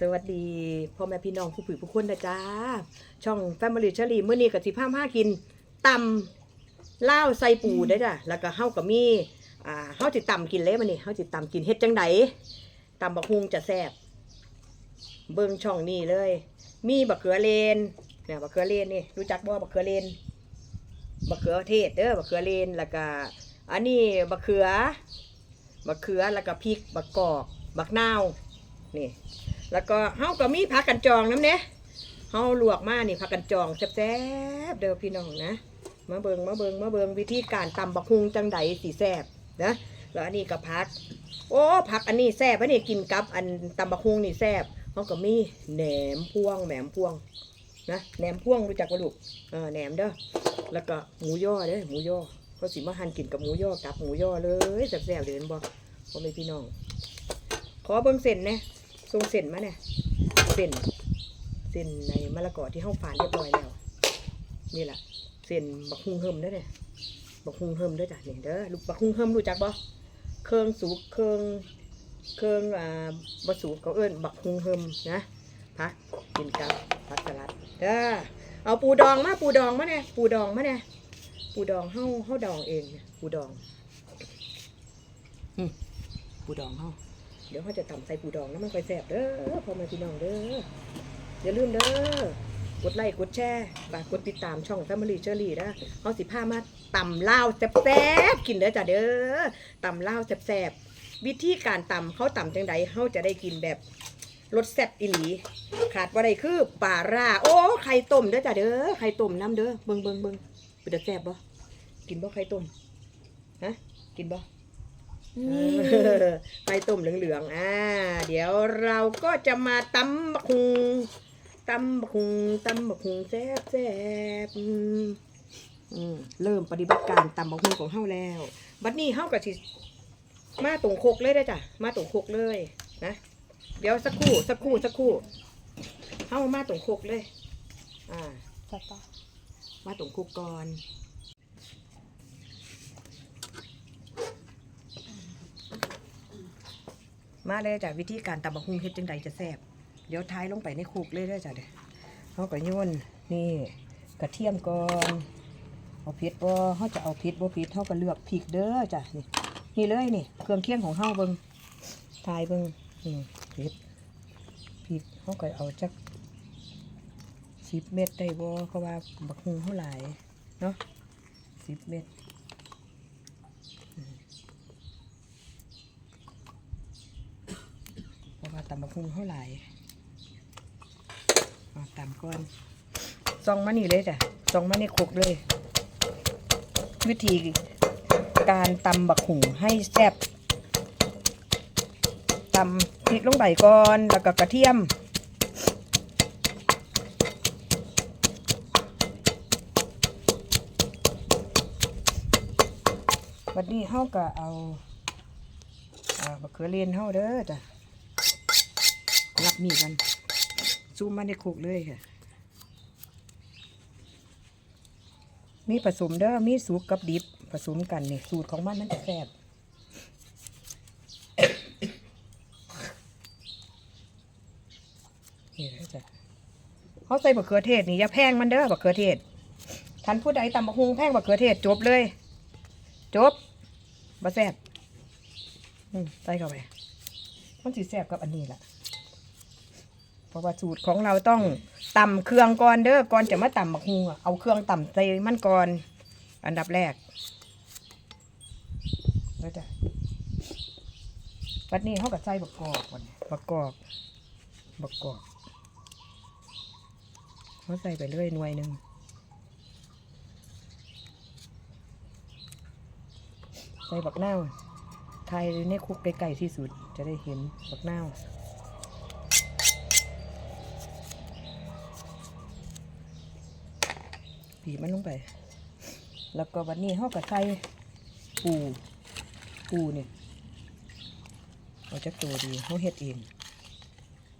สวัสดีพ่อแม่พี่น้องผู้ผือผู้คนนะจ้า ช่อง Family เชอรี่มื้อนี้กับสิพามากินตำล่าวใส่ปูได้จ้ะแล้วก็เฮาก็มีอ่าเฮาสิตำกินเลยมื้อนี้เฮาสิตำกินเฮ็ดจังไดตำบักฮุงจะแซ่บเบิ่งช่องนี้เลย มีบักเขือเลนเนี่ยบักเขือเลนนี่รู้จักบ่บักเขือเลนบักเขือเทศเด้อบักเขือเลนแล้วก็อันนี้บักเขือบักเขือแล้วก็พริกบักกอกบักนาวนี่ แล้วก็เฮาก็มีผักกันจองน้ำเนี้ยเฮาลวกมานี่ผักกันจองแซ่บๆเด้อพี่น้องนะมาเบิงมาเบิงมาเบิงวิธีการตำบักฮุงจังใดสีแซ่บนะแล้วอันนี้ก็ผัก โอ้ผักอันนี้แซ่บอันนี้กินกับอันตำบักฮุงนี่แซ่บเฮาก็มีแหนมพวงแหนมพวงนะแหนมพวงรู้จักบ่ลูกเออแหนมเด้อ แล้วก็หมูย่อเด้อหมูย่อเขาสิมาหั่นกินกับหมูย่อกับหมูย่อเลยแซ่บๆเลยเห็นบ่พ่อแม่พี่น้อง ขอเบิ่งเส้นนะ ทรงเส้นมาเนี่ยเส้นเส้นในมะละกอที่เฮาฝานเรียบร้อยแล้ว นี่แหละเส้นบักฮุงเฮิมด้อเนี่ยบักฮุงเฮิมด้อจ้ะนี่เด้อลูกบักฮุงเฮิมรู้จักบ่เครื่องสุกเครื่องเครื่องอ่าบ่สุกเขาเอิ้นบักฮุงเฮิมนะพักกินกับผักสลัดเด้อเอาปูดองมาปูดองมาเนี่ยปูดองมาเนี่ยปูดองเฮาเฮาดองเองเนี่ยปูดองอืมปูดองเฮา เดี๋ยวเขาจะตำใส่ปูดองนะมันค่อยแซ่บเด้อพอม่พี่น้องเด้ออย่าลืมเด้อกดไลค์กดแชร์ฝากกดติดตามช่อง Family เชอรี่นะเขาสิพามาตำลาแซ่บๆกินเด้อจ้ะเด้อตำลาแซ่บๆวิธีการตำเขาตำจังใดเขาจะได้กินแบบรสแซ่บอีหลี ขาดว่าใดคือปลาร่าโอ้ไข่ต้มเด้อจ้ะเด้อไข่ต้มน้ำเด้อเบิ่งเบิ่งเบิ่งเป็นแซ่บบ่กินบ่ไข่ต้มฮะกินบ่ เออไข่ต้มเหลืองๆ อ่า เดี๋ยวเราก็จะมาตำบักหุงตำบักหุงตำบักหุงแซ่บแซ่บๆอืมอืมเริ่มปฏิบัติการตำบักหุงของเฮาแล้ว บัดนี้เฮาก็สิมาตรงโคกเลยได้อจ้ะ มาตรงโคกเลยนะ เดี๋ยวสักครู่สักครู่สักครู่เฮามาตรงโคกเลย อ่าจัดต่อมาตรงโคกก่อน มาเลยจ้ะวิธีการตำบักหุ่งเฮ็ดจังใดจะแซ่บเดี๋ยวท้ายลงไปในคุกเลยได้จ้ะเด้อเขาก็โยนนี่กระเทียมก่อนเอาพริกบ่เขาจะเอาพริกบ่พริกเขาก็เลือกพริกเด้อจ้ะนี่นี่เลยนี่เครื่องเคียงของเฮาเบิ่งทายเบิ่งนี่พริกพริกเขาก็เอาจักสิบเม็ดได้บ่เพราะว่าบักหุ่งเฮาไหลายเนาะสิบเม็ด เพราะ ว่าตำบักหุ่งเท่าไหร่เอาตำก่อนซองมานี่เลยจ้ะซองมาในโคกเลย วิธีการตำบักหุ่งให้แซ่บตำพริกลงไปก่อนแล้วก็กระเทียมวันนี้เฮาก็เอาอ่าบักเขือเลียนเฮาเด้อจ้ะ รับมีดมันซูมมาในคุกเลยค่ะ มีผสมเด้อมีสุกกับดิบผสมกันนี่สูตรของมันมันจะแซ่บนี่เลยจ้ะเขาใส่บักเขือเทศนี่อย่าแพงมันเด้อบักเขือเทศท่านผู้ใดตำบักฮุงแพงบักเขือเทศจบเลย จบบ่แซ่บอืมใส่เข้าไป มันสิแซ่บกับอันนี้แหละ เพราะว่าสูตรของเราต้องตำเครื่องก่อนเด้อก่อนจะมาตำบักฮุงอะเอาเครื่องตำใส่มันก่อน อันดับแรกแล้วจ้ะวันนี้เขาก็ใส่บักกอกก่อนบักกอกบักกอกเขาใส่ไปเรื่อยหน่วยหนึ่งใส่บักนาไทยในคุกไกลๆที่สุดจะได้เห็นบักนา วบีมันลงไป แล้วก็วันนี้เขาก็ใส่ปูปูเนี่ยเราจะตัวดีเขาเฮ็ดเอง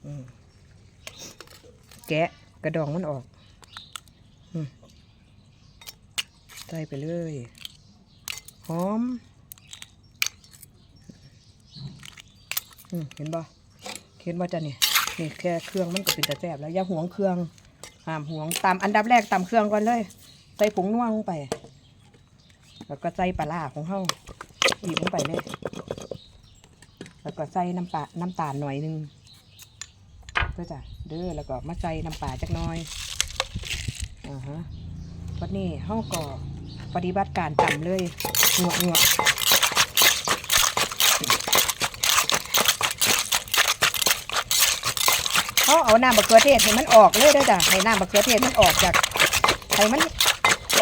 อืมแกะกระดองมันออกอืมใส่ไปเลยหอมอืมเห็นบ่เห็นบ่จ้ะเนี่ยนี่แค่เครื่องมันก็เป็นแต่แซ่บแล้วอย่าหวงเครื่อง ห้ามหวงตามอันดับแรกตามเครื่องก่อนเลย ใส่ผงนัวลงไป แล้วก็ใส่ปลาร้าของเฮาบีบลงไปเลย แล้วก็ใส่น้ำปลาน้ำตาลหน่อยหนึงเพื่อจ้ะเด้อแล้วก็มาใส่น้ำปลาจักน่อยอ่าฮะวันนี้เฮาก็ปฏิบัติการต่ำเลยหนวกหนวก เขาเอาน้ำมะเขือเทศให้มันออกเลยเด้จ้ะให้น้ำมะเขือเทศมันออกจากให้มัน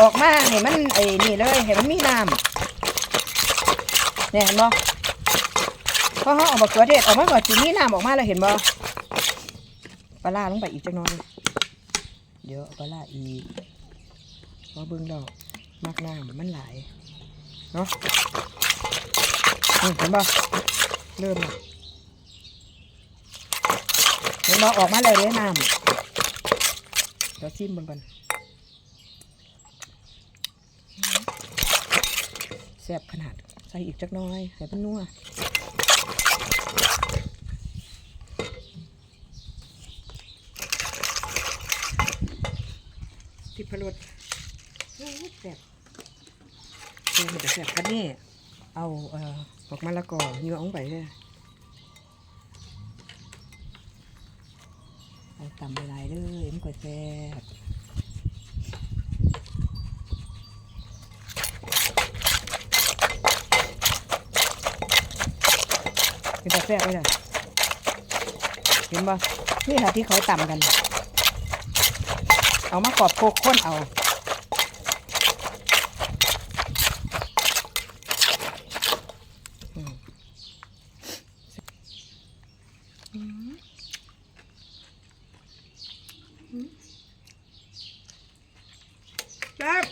ออกมาให้มันไอ้นี่เลยให้มันมีน้ำเนี่ยเห็นบ่พอเขาเอามะเขือเทศออกมาก่อนสีนี้น้ำออกมาแล้วเห็นบ่ปลาร้าลงไปอีกจักหน่อยเดี๋ยวเอาปลาร้าอีกเพราะเบิ่งดอกมากน้ำมันหลายเนาะเห็นบ่เริ่มแล้ว ห็นบ่ออกมาเลยเด้น้ำเดี๋ยวชิมเบิ่งก่อนแซ่บขนาดใส่อีกจักน้อยให้มันนัวที่พรสโอ้ยแซ่บเออมันจะแซ่บคันนี้เอาเอ่อดอกมะละกอเนื้อลงไปเลยเอา ตำไปลายๆเลยมันก็แซ่บเป็นตาแซ่บเลยเห็นบ่นี่ค่ะที่เขาตำกัน เอามากรอบโคกข้นเอา อืมอืมอืมแซ่บ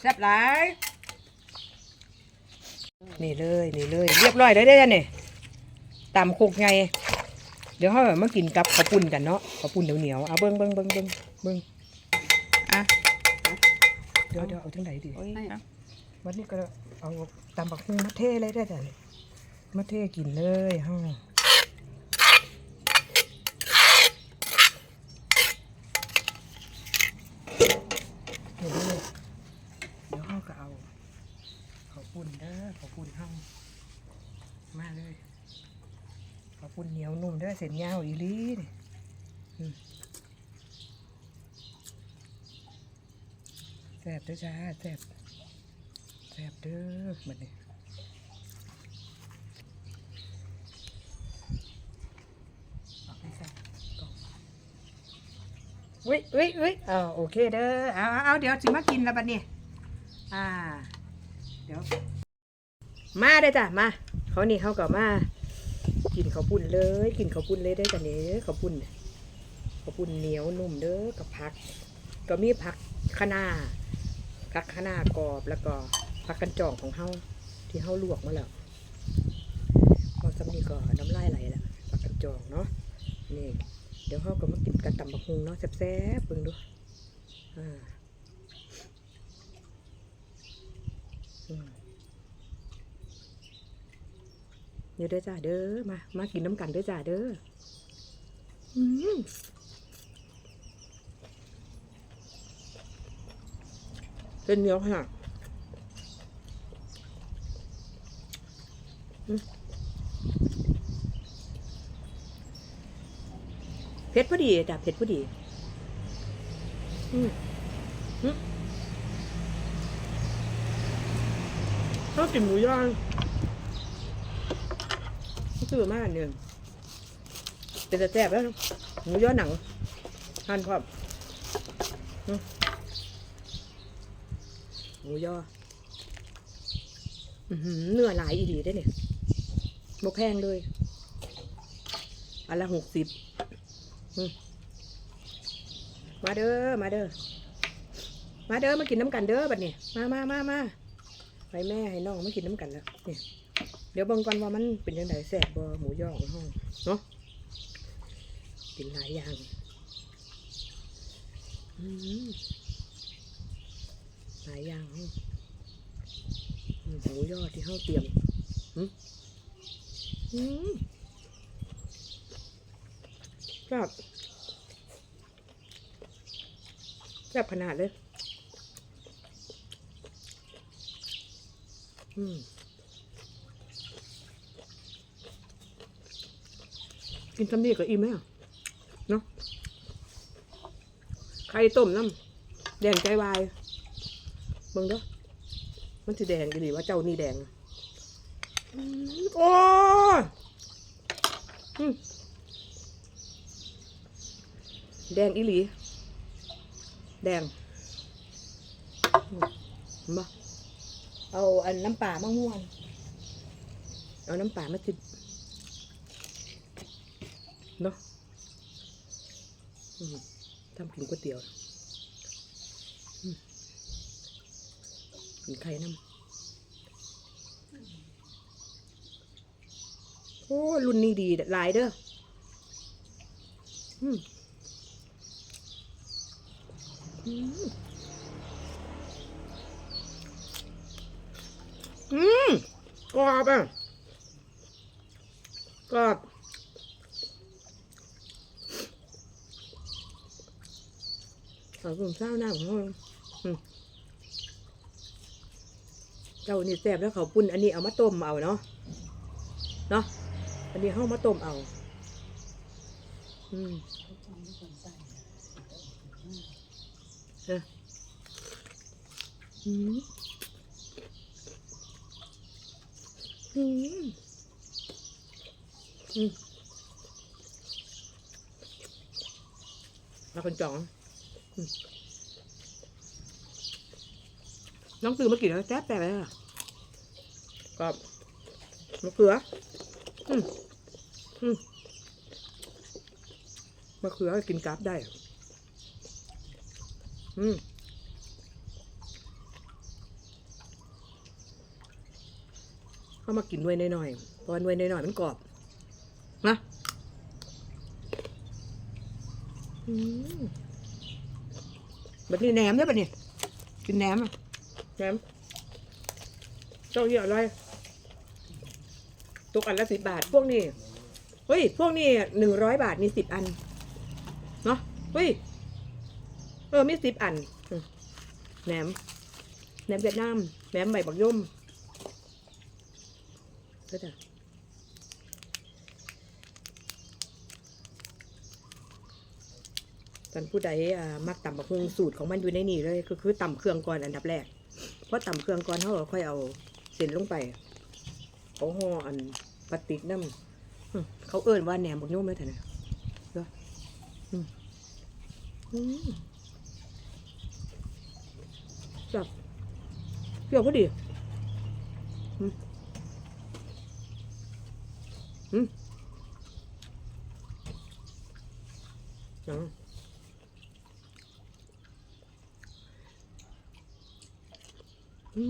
แซ่บหลาย นี่เลย นี่เลย เรียบร้ อยได้ได้อเนี่ยตำโคกไง เดี๋ยวเขาเอามากินกับข้าวปุ้นกันเนาะข้าวปุ้นเหนียวๆเอาเบิ้งเบิ้งเบิ้งเบิ้งเบิ้งอะเดี๋ยวเดี๋ยวเอาทั้งไหนดีวันนี้ก็เอาตำบักหุ่งมาเทเลยได้แต่มาเทกินเลยเฮาเดี๋ยวนี้เดี๋ยวเฮาก็เอาข้าวปุ้นเด้อข้าวปุ้นเฮา มาเลยข้าวปุ้นเหนียวนุ่มด้อเส้นยาวอีลีนี่อืมแซ่บด้อจ้าแซ่บแซ่บเด้อบัดนี้เอาไปใส่กล่องอุ้ยอุ้ยอุ้ยเอาโอเคเด้อเอาเอาเดี๋ยวสิมากินแล้วบัดนี้อ่า เดี๋ยว มาได้อจ้ะ มา เขานี่เขาก็มากินข้าวปุ้นเลย กินข้าวปุ้นเลยได้อจ้ะเนี่ยข้าวปุ้นข้าวปุ้นเหนียวนุ่มเด้อกับผัก ก็มีผักคะน้าผักคะน้ากรอบแล้วก็ผักกันจองของเฮาที่เฮาลวกมาแล้วพอสำนีก็น้ำลายไหลแล้วผักกันจองเนาะนี่เดี๋ยวเฮาก็มากินกันตำบักฮุงเนาะแซ่บๆเบิ่งดูอ่า เดี๋ยวเด้อจ้าเด้อมา มากินน้ำกันเด้อจ้าเด้ออืมเป็นเหนียวขนาดเผ็ดพอดีจ้ะเผ็ดพอดีอืมอืมชอบกินหมูย่าง ซื้อมาอันหนึ่งเป็นแต่แซ่บแล้วหมูย่อหนังหั่นพร้อมหมูย่อเนื้อหลายอีดีได้เนี่ยบกแห้งเลย อันละหกสิบมาเด้อ มาเด้อ มาเด้อ มากินน้ำกันเด้อบัดนี้ มามามามาไปแม่ให้น้องมากินน้ำกันแล้วเนี่เดี๋ยวเบิ่งก่อนว่ามันเป็นยังไงแซ่บบ่หมูย่อของห้องเนาะกินหลายอย่างหลายอย่างห้อืมหมูย่อที่เขาเตรียมอืมอืมแซ่บแซ่บขนาดเลย อืม กินซ้ำนี่ก็อิ่มไหมอะเนาะไข่ต้มน้ำแดงใจวายเบิ่งเด้อมันสิแดงกี่ดีว่าเจ้านี่แดงอืมโอ้ยอืมแดงอีหลี แดงอืมเห็นปะเอาอันน้ำป่ามะม่วง เอาน้ำป่ามาติด เนาะทำกินก๋วยเตี๋ยวมกินไข่น้ำโอ้รุ่นนี้ดีหลายเด้ออืมอืมอืมกรอบอะกรอบ ở vùng sao nào cũng ngon ừ. เจ้านี่แซ่บแล้วเขาปุ่นอันนี้เอามาต้มเอาเนาะเนาะอันนี้เขามาต้มเอา อืมเอออืมอืมอืมแล้วคนจ่อง น้องตือมากินแล้วแซ่บแปลกเลยอะกรอบมะเขือ อืมอืมมะเขือกินกราฟได้อะอืมเข้ามากินด้วยหน่อยๆ เพราะว่าด้วยหน่อยๆ มันกรอบ นะ อืมแบบนี้แหนมได้ปะเนี่ยกินแหนมอะแหนมเจ้าเหี้ยอะไรตกอันละสิบบาท พวกนี้เฮ้ย พวกนี้หนึ่งร้อยบาทมีสิบอัน เนาะเฮ้ย เออมีสิบอันแหนมแหนมเวียดนามแหนมใบบักย่มก็จ้ะันผู้ใดอ่ามักต่ำบักฮุงสูตรของมันอยู่ในนี่เลยก็คือต่ำเครื่องก่อนอันดับแรกเพราะต่ำเครื่องก่อนเขาก็ค่อยเอาเส้นลงไปเขาห่ออันปฏิกน้ำเขาเอิ้นว่าแหนมบักย่อมเลยเถอะนะเด้ออืมอืมจับเปรี้ยวพอดีอืมอืมอ๋อ อืม กิ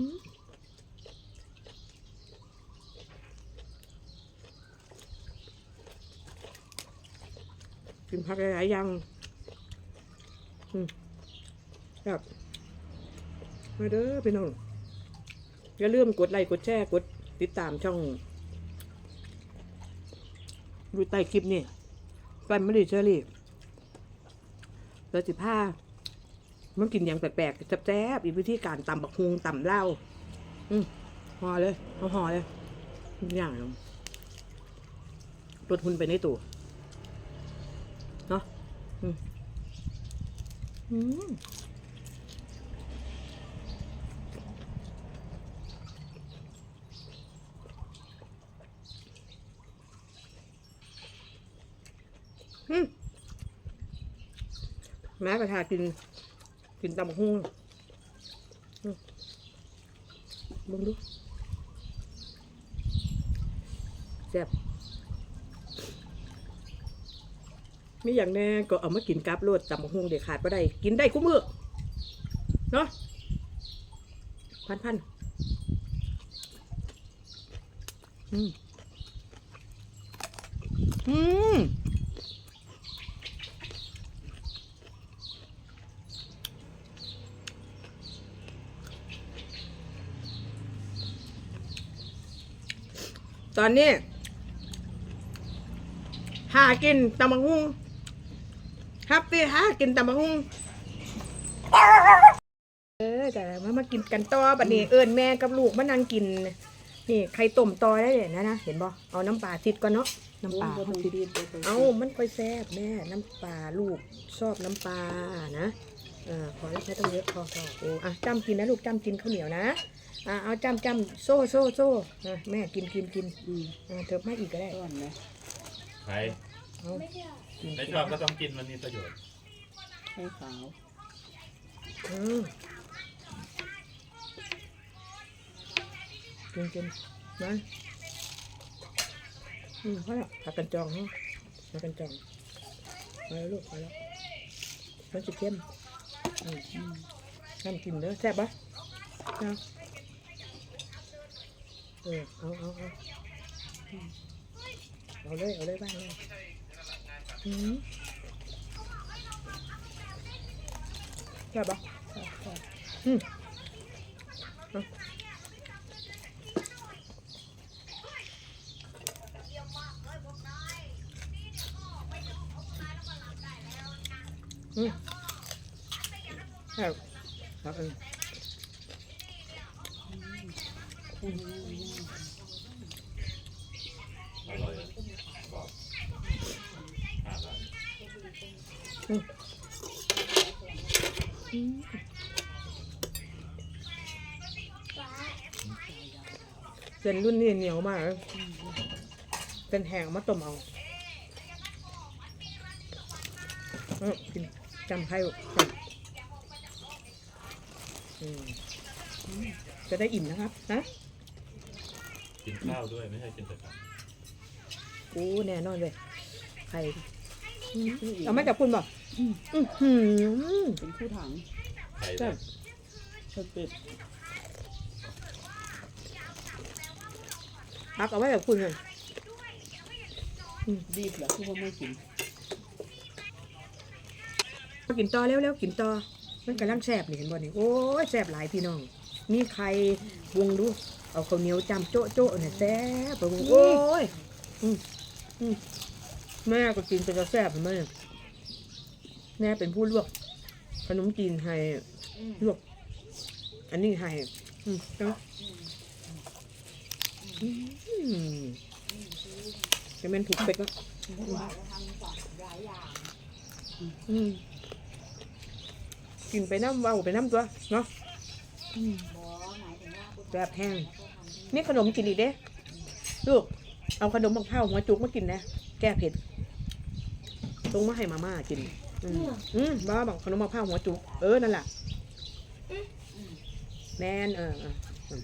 นผักหลายๆอย่างครับมาเด้อพี่น้อง อย่าลืมกดไลค์กดแชร์กดติดตามช่องดูใต้คลิปนี่แฟนไม่ได้เชอรี่เราสิผ้า มันกินอย่างแปลกๆแซ่บๆอีกวิธีการตำบักฮุงตำเหล้าอืมห่อเลยเอาห่อเลยทุกอย่างลดทุนไปในตัวเนาะอืมอืมอืมแม้กระทากิน กินตำหุ่งมเบิ่งดูแซ่บมีอย่างแน่ก็เอามากินกับโลดตำหุ่งเด็ดขาดบ่ได้ กินได้คุ้มือเนาะพันพันอืมอืม ตอนนี้หากินตำบักหุ่งฮับปี้ฮะกินตำบักหุ่งเออแต่มามากินกันต่อบัดนี้เอิญแม่กับลูกมานั่งกิน นี่ไข่ต้มต่อได้เลยนะนะเห็นบ่เอาน้ำปลาซิดก่อนเนาะน้ำปลาเอามันค่อยแซ่บแม่น้ำปลาลูกชอบน้ำปลานะ ออขอไม่ใช้ต้องเยอะพอพอโอ้อะจ้ำกินนะลูกจ้ำกินข้าวเหนียวนะอะเอาจ้ำจ้ำโซ่โซ่โซ่อะแม่กินกินกินอืมอะเถิบมาอีกก็ได้ต้อนนะใครเอากินไม่ชอบก็ต้องกินมันมีประโยชน์ให้ขาวอืมกินกินนะอืมพอแล้วผักกันจองฮะผักกันจองมาแล้วลูกมาแล้วมันจะเข้มอืมอืม น้ำกินเด้อแซ่บปะเอาเออเอาเอาเอาเอาเลยเอาเลยบ้างเลยอืมแซ่บปะอืมอืม ซ่บครับเอออร่อยบอกห้าบาทเส้นรุ่นนี้เหนียวมากเลยเป็นแหงมาต้มเอาเออกินจำไข่ก่อนอืม จะได้อิ่มนะครับนะกินข้าวด้วยไม่ใช่กินแต่ผักโอ้แน่นอนเลยไข่อืมเอาไม่กับคุณบอกอือหือเป็นคู่ถังไข่แซ่ด้วบยเผ็ดเป็ดพักเอาไว้กับคุณเลยดีบเหรอที่ว่าไม่กินกินต่อเร็วๆกินต่อ มันกำลังแซ่บนี่เห็นบ่นี่โอ้ยแซ่บหลายพี่น้องนี่ไข่วงดู เอาข้าวเหนียวจำโจ๊ะโจ๊ะเนี่ยแซ่บเบิ่งโอ้ยอืมอืมแม่ก็กินเป็นจะแซ่บเห็นไหมเนี่ยแม่เป็นผู้ลวก ขนมจีนให้ลวก อันนี้ให้อืมเนาะอืมจะเป็นถูกเป็ดก็อืม กินไปน้ำเบาไปน้ำตัวเนาะแบบแห้งนี่ขนมกินอีกเด้ลูกเอาขนมบักเผาหัวจุกมากินนะแก้เผ็ดตรงมาให้มาม่ากิน อืมอืมบ้าบอกขนมบักเผาหัวจุกเออนั่นแหละแมนเออเอออืม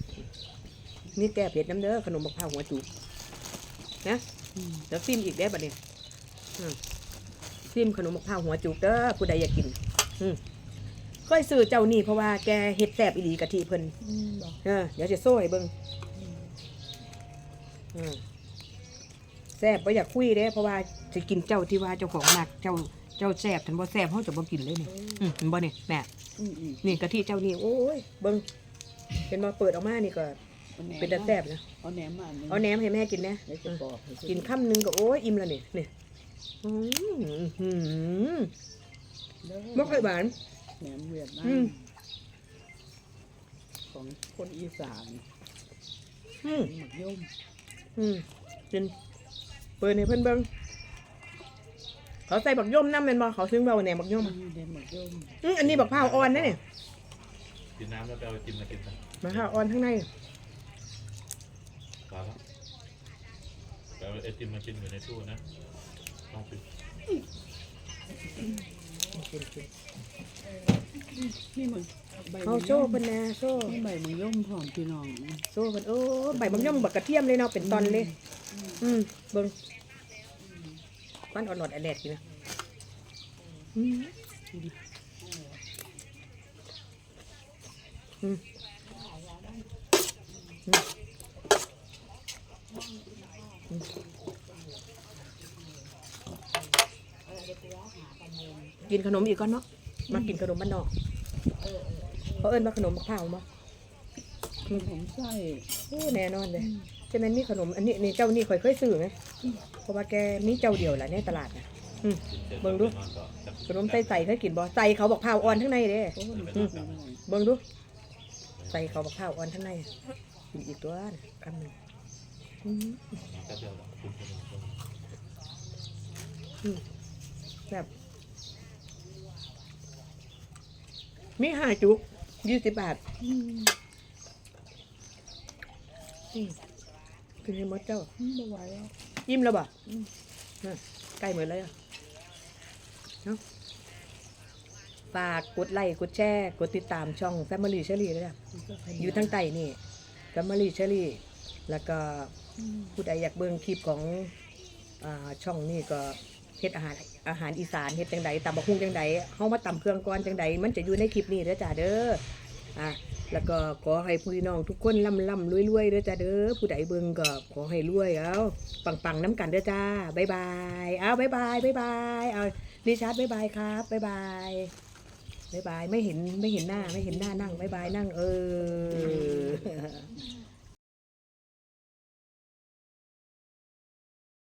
นี่แก้เผ็ดน้ำเด้อขนมบักเผาหัวจุกนะอืมแล้วซิมอีกได้บัดนี้อืมซิมขนมบักเผาหัวจุกเด้อผู้ใดอยากกิน อืม เคยซื้อเจ้านี่เพราะว่าแกเฮ็ดแซ่บอีหลีกะทิเพิ่นอืมบอกเออเดี๋ยวจะโซ่ให้เบิ่งอืมแซ่บบ่อยากคุยเด้เพราะว่าจะกินเจ้าที่ว่าเจ้าของมักเจ้าเจ้าแซ่บทันบ่แซ่บเฮาจะบ่กินเลยนี่อืมเห็นบ่นี่แม่อืมอืมนี่กะทิเจ้านี่โอ้ยเบิ่งเป็นบ่เปิดออกมานี่ก็อาแหมเป็นตาแซ่บนะเอาแหนมมาหนึ่งเอาแหนมให้แม่กินนะเดี๋ยวจะบอกให้กินคำหนึงก็โอ้ยอิ่มแล้วนี่นี่อืมหืมเด้อบ่ค่อยหวาน แหนมเวียดนาอืมมของคนอีสานอืมหมักย่มอืมกินเปิดให้เพิ่นเบิ่งเขาใส่บักย่อมนำแม่นบ่เขาซื้อเบาแหนมบักย่อมอืมแหนมหมักย่มอืมอันนี้บักพร้าวอ่อนนะเนี่ยกินน้ำแล้วไปเอาไอติมมากินกันบักพร้าวอ่อนข้างในพอแล้วไปเอาไอติมมากินอยู่ในตู้นะต้องปิดกิ นกินนี่มันใบเอามะโซ่ย่อมเพิ่นแน่โซ่นี่ใบมะย่อมพร้อมพี่น้องโซ่เพิ่นโอ้ใบบักย่อมบักกระเทียมเลยเนาะเป็นตอนเลย อืมเบิ่งฟันอ่อนๆแอดๆกินนะอืมอืมอืมอืม กินขนมอีกก่อนเนาะมากินขนมบ้านนอกเขาเอิ้นว่าขนมมะพร้าวมั้ผมใส่โอ้แน่นอนเลยฉะนั้นมีขนมอันนี้นี่เจ้านี่ข่อยเคยซื้อไหมเพราะว่าแกมีเจ้าเดียวแหละในตลาดนะอืมกินเสร็จเบิ่งดูไปนอนต่อจับขนมไส้ใส่เคยกินบ่ใส่เขาบอกพร้าวอ่อนทั้งในเด้โอ้ยอืมพี่น้องเบิ่งดูใส่เขาบอกพร้าวอ่อนทั้งในกินอีกตัวนะคำหนึ่งอืมแป๊บเดียวหรอกคุณจะนอนตรงแบบ มีห้าจุกยี่สิบบาทอืมอืมคือให้หมดเจ้าไม่ไหวแล้วยิ้มแล้วบ่อืมน่ะใกล้เหมือนเลยอะเนาะฝากกดไลค์กดแชร์กดติดตามช่อง Family Cherry ด้วยนะมันก็ขอยู่ทั้งใต้นี่ Family Cherry แล้วก็อืมผู้ใดอยากเบิ่งคลิปของอาช่องนี่ก็ เฮ็ดอาหารอาหารอีสานเฮ็ดจังใดตำบักหุ่งจังใดเฮามาตำเครื่องก่อนจังใดมันจะอยู่ในคลิปนี้เด้อจ้าเด้ออะแล้วก็ขอให้พี่น้องทุกคนร่ำร่ำรวยรวยเด้อจ้าเด้อผู้ใดเบิ่งก็ขอให้รวยเอาปังปังน้ำกันเด้อจ้าบ๊ายบายเอาบ๊ายบายบ๊ายบายเอาดิชาร์ดบ๊ายบายครับบ๊ายบายบ๊ายบายไม่เห็นไม่เห็นหน้าไม่เห็นหน้านั่งบ๊ายบายนั่งเออ